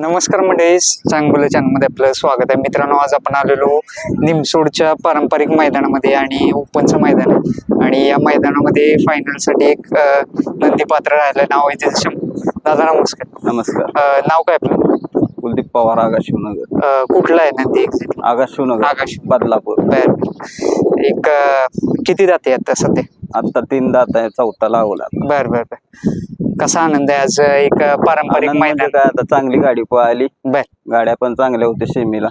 नमस्कार मंडळी चांगलं चॅनलमध्ये आपलं स्वागत आहे. मित्रांनो आज आपण आलेलो निमसोडच्या पारंपरिक मैदानामध्ये आणि ओपनचं मैदान आहे. आणि या मैदानामध्ये फायनलसाठी एक नंदी पात्र राहिलं नाव आहे त्याचं शंभू दादा नमस्कार. नमस्कार. अं, नाव काय आपलं? कुलदीप पवार आगाश शिवनगर अं, कुठलं आहे नंदी exactly? आगाश शिवनगर आगाश. बदलापूर. बर. एक अं, किती जाते आता सध्या? आता तीन दात आहे चौथा लावला. बर बर बर. कसा आनंद आहे? आज एक पारंपरिक म्हणजे मैदान. काय? आता चांगली गाडी पळाली. बर. गाड्या पण चांगल्या होत्या शेमीला.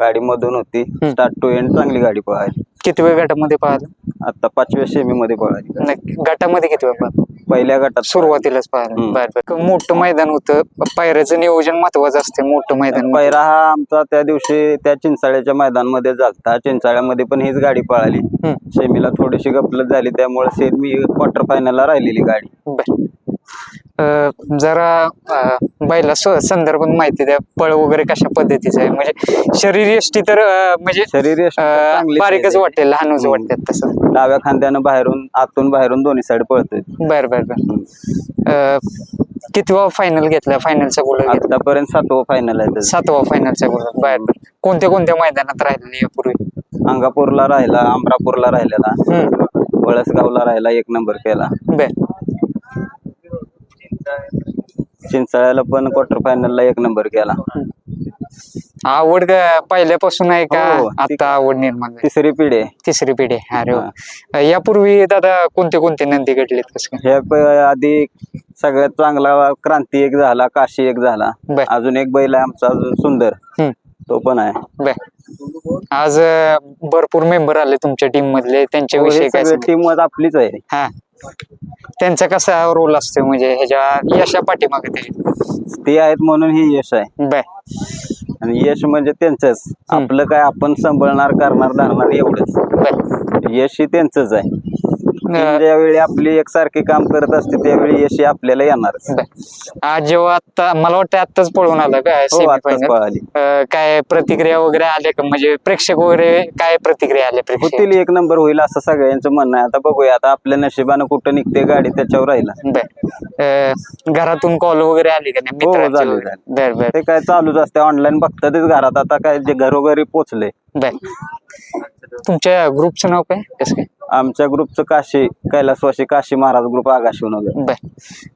गाडी मधून होती. स्टार्ट टू एंड चांगली गाडी पळाली. किती वेळ गटामध्ये पाहिलं आता पाचव्या शेमी मध्ये पळाली. नक्की. गटामध्ये किती वेळ पाहिलं पहिल्या गटात सुरुवातीलाच पाहिलं हम्म. बर बर. मोठं मैदान होतं. पायऱ्याचं नियोजन महत्वाचं असते मोठं मैदान पहिला हा आमचा त्या दिवशी त्या चिंचाळ्याच्या मैदानमध्ये झालता. चिंचाळ्यामध्ये पण हीच गाडी पळाली. हम्म. शेमीला थोडीशी गपलत झाली. त्यामुळे सेमी क्वार्टर फायनलला राहिलेली गाडी. बर. जरा बैला संदर्भात माहिती द्या पळ वगैरे कशा पद्धतीचं आहे? म्हणजे शरीर यष्टी तर म्हणजे शरीर बारीकच. वाटेल लहानच. वाटतात तसं. डाव्या खांद्यानं बाहेरून आतून बाहेरून दोन्ही साईड पळतोय. बर बर बर. अं, कितवा फायनल घेतला? फायनलचा गोल आतापर्यंत सातवं फायनल आहे. सातवा फायनलचा गोल बर बर. कोणत्या कोणत्या मैदानात राहिलेले यापूर्वी? अंगापूरला राहिला अमरापूरला राहिलेला. वळसगावला राहिला एक नंबर केला. बर. चिंचाळ्याला पण क्वार्टर फायनलला एक नंबर केला आवड का पहिल्यापासून आहे का हो, ती- आता आवड निर्माण झाली? तिसरी पिढी आहे. तिसरी पिढी अरे वा. यापूर्वी दादा कोणते कोणते नंदी घडलेत कसं काय? प- आधी सगळ्यात चांगला क्रांती एक झाला काशी एक झाला बर. अजून एक बैल आहे आमचा अजून सुंदर हम्म. तो पण आहे बर आज अं, भरपूर मेंबर आले तुमच्या टीम मधले त्यांच्या विषयी काय सांगाल? टीम आपलीच आहे हा त्यांचा कसा रोल असतो म्हणजे ह्याच्या यशा पाठीमागे ते. आहेत म्हणून ही यश आहे. बर. आणि यश म्हणजे त्यांचंच. आपलं काय आपण सांभाळणार करणार धरणार एवढंच. बर. यश ही त्यांचंच आहे. अं, ज्यावेळी आपली एकसारखी काम करत असते त्यावेळी यश हे आपल्याला येणार. बर. आज जेव्हा आता मला वाटतं आत्ताच पळून आलं काय हो आताच पळाली. काय प्रतिक्रिया वगैरे आल्या का? म्हणजे प्रेक्षक वगैरे काय प्रतिक्रिया आल्या प्रेक्षक? होतील एक नंबर होईल असं सगळ्यांचं म्हणणं आहे. आता बघूया आता आपल्या नशिबानं कुठं निघते गाडी त्याच्यावर राहिला. बर. अं, घरातून कॉल वगैरे आले का नाही? हो, मित्रांचे झाले, वगैरे? बर बर. ते काय चालूच असते ऑनलाईन बघतातच घरात. आता काय जे घरोघरी पोचले बर. तुमच्या ग्रुपचं नाव काय? कसं काय? आमच्या ग्रुपचं काशी कैलासवासी काशी महाराज ग्रुप आगाशिव वगैरे बर.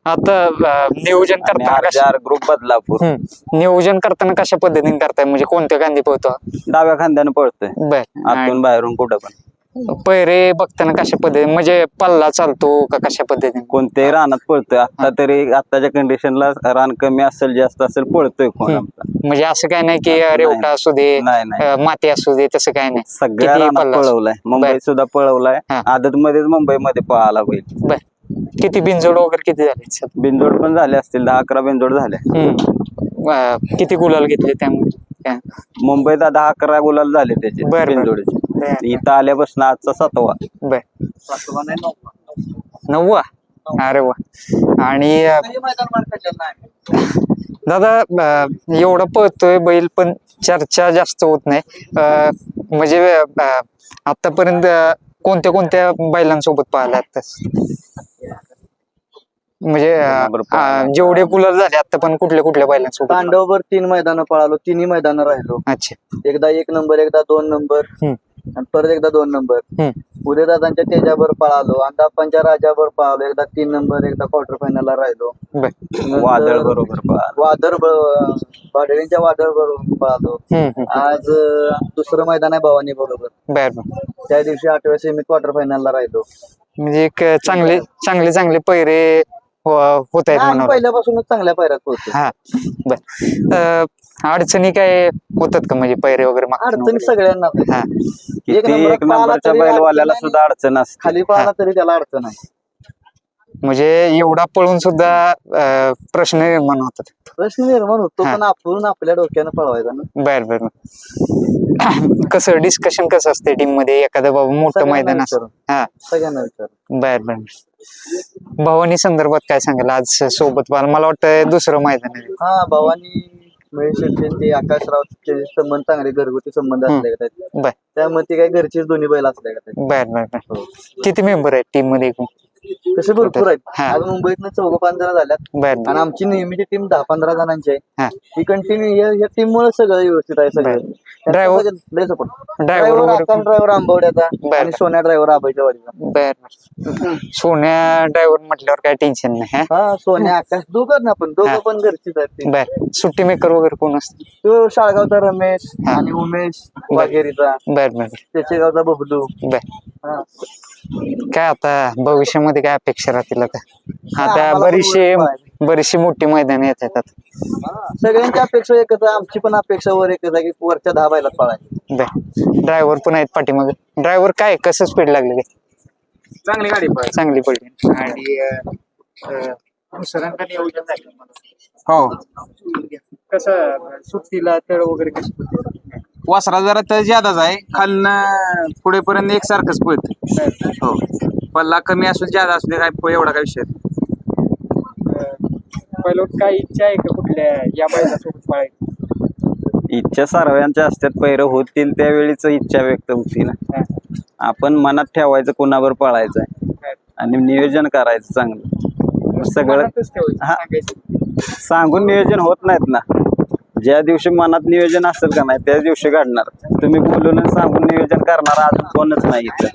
आता अं, नियोजन आणि करताना कशा- ग्रुप बदलापूर. हम्म. नियोजन करताना कशा पद्धतीने करताय? म्हणजे कोणत्या गांधी पोहतो डाव्या खांद्यानं पळतोय. बर. आतून बाहेरून कुठं पण. पैरे बघताना कशा पद्धतीने? म्हणजे पल्ला चालतो का कशा पद्धतीने? कोणत्याही रानात पळतोय. आता तरी आताच्या कंडिशनला रान कमी असेल जास्त असेल पळतोय कोण आमचा. म्हणजे असं काय नाही की रेवटा असू दे नाही नाही. अं, माती असू दे तसं काय नाही. सगळ्या किती रानात पल्ला असतो? पळवलाय. मुंबईत सुद्धा पळवलाय. हा. आदत मध्येच मुंबईमध्ये पळाला बैल बर. किती बिनजोड वगैरे किती झाले बिनजोड पण झाले असतील दहा अकरा हम्म. अं, किती गुलाल घेतले त्यामुळे? काय? मुंबईत दहा अकरा गुलाल झाले त्याचे बर, बर. बिनजोडचे. बर. इथं आल्यापासून आजचा सातवा. बर. नववा. अरे वा. आणि दादा एवढं पळतोय बैल पण चर्चा जास्त होत नाही. म्हणजे आतापर्यंत कोणत्या कोणत्या बैलांसोबत पाहिला म्हणजे जेवढे गुलाल झाले आता पण कुठल्या कुठल्या बैलांसोबत तांडवभर तीन मैदानं पळालो तिन्ही मैदानं राहिलो. अच्छा. एकदा एक नंबर एकदा दोन नंबर. आणि परत एकदा दोन नंबर. उदयदादांच्या तेजावर पळालो अंदापांच्या राजावर पळालो. एकदा तीन नंबर एकदा क्वार्टर फायनलला राहिलो. बर. नंतर वादळ बरोबर वादळ वादळींच्या वादळ बरोबर पळालो. हम्म, हम्म. आज दुसरं मैदान आहे भवानी बरोबर. बर बर. त्या दिवशी आठव्या सेमी क्वार्टर फायनलला राहिलो. म्हणजे एक चांगले चांगले चांगले पैरे होत आहेत म्हणून पहिल्यापासूनच चांगल्या पायऱ्यात पोहोचतो हा बर. अं, अडचणी काय होतात का? म्हणजे पैरे वगैरे मागताना अडचणी सगळ्यांना. हा. एक किती नंबरच्या बैलवाल्याला सुद्धा अडचण असते. खाली पळाला तरी त्याला अडचण आहे. म्हणजे एवढा पळून सुद्धा प्रश्न निर्माण होतात. प्रश्न निर्माण होतो हा. पण आपण आपल्या डोक्यानं पळवायचा ना. बर बर. कसं डिस्कशन कसं असते टीममध्ये? एखादं बाबा मोठं मैदान असतं. हा. सगळ्यांना विचार बर बर. भवानी संदर्भात काय सांगाल? आज सोबत मला वाटतं दुसरं मैदान आहे. हा भावानी महेश शेट्टी ते आकाशरावचे संबंध चांगले घरगुती संबंध असले त्यामुळे ते काय घरचेच दोन्ही बैल असले बर बर बर. किती मेंबर आहेत टीममध्ये एकूण? तसे भरपूर आहेत. हा. आज मुंबईतनं चौघ पाच जण झाल्यात. बर. आणि आमची नेहमीची टीम दहा पंधरा जणांची हा. आहे. ही. कंटिन्यू या टीम मुळे सगळं व्यवस्थित आहे सगळं. बरं. Driver- सपोर्ट ड्रायव्हर ड्रायव्हर वगैरे आकाश ड्रायव्हर आंबवड्याचा बरं. आणि सोन्या ड्रायव्हर आबाईच्या वाडीचा बर. सोन्या ड्रायव्हर म्हटल्यावर काय टेन्शन नाही हा? हा सोन्या आकाश दोघं ना पण. हा. दोघं पण घरचीच आहेत ते. बर. सुट्टी मेकर वगैरे कोण असते? तो शाळगावचा रमेश. आणि उमेश वाघेरीचा. बर बर. त्याचे गावचा बबलू. बर. हा. काय आता भविष्यामध्ये काय अपेक्षा राहतील आता? आता बरीचशी बरीचशी मोठी मैदान येत आहेत आता. सगळ्यांची अपेक्षा एकच आहे आमची पण अपेक्षा वर एकच आहे की वरच्या दहा बैलात पळायची. ड्रायव्हर पण आहेत पाठीमागे. ड्रायव्हर काय कसं स्पीड लागले काय चांगली गाडी पळाली चांगली पडली आणि दुसऱ्यांका नियोजन झालं हो. कसं सुट्टीला तळ वगैरे कशी होती? वासरा जरा तर ज्यादाच आहे. खालनं पुढेपर्यंत एकसारखंच पळत. हो. पल्ला कमी असू ज्यादा असू दे काय प- एवढा काय विषय नाही. पहिलं काय इच्छा आहे का कुठल्या या बैलासोबत पळायची? इच्छा सर्वांच्या असतात. पैर होतील त्यावेळीच इच्छा व्यक्त होती ना. आपण मनात ठेवायचं कोणावर पळायचं आहे. आणि नियोजन करायचं चांगलं. सगळं मनातच ठेवायचं, हा. सांगायचं. सांगून नियोजन होत नाहीत ना. ज्या दिवशी मनात नियोजन असेल का नाही त्याच दिवशी घडणार. तुम्ही बोलून सांगून नियोजन करणार अजून कोणच नाही इथं.